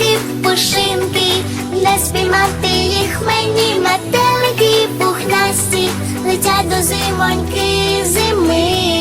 метеликів пушинки, не спіймати їх мені, метелики пухнасті, летять до зимоньки зими.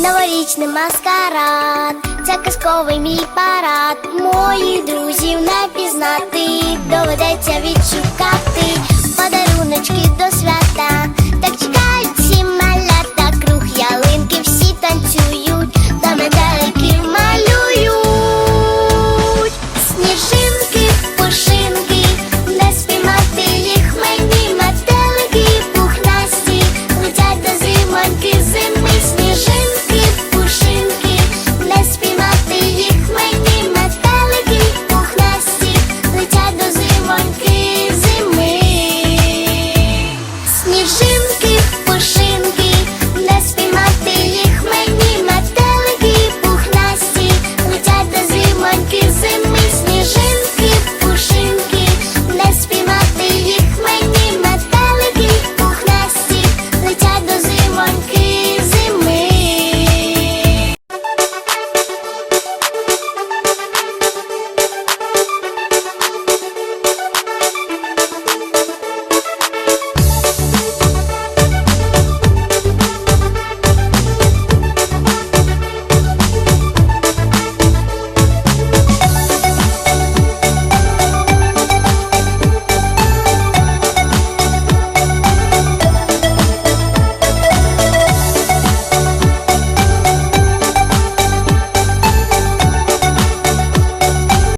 новорічний маскарад, це казковий мій парад. Мої друзів не пізнати, доведеться відшукати.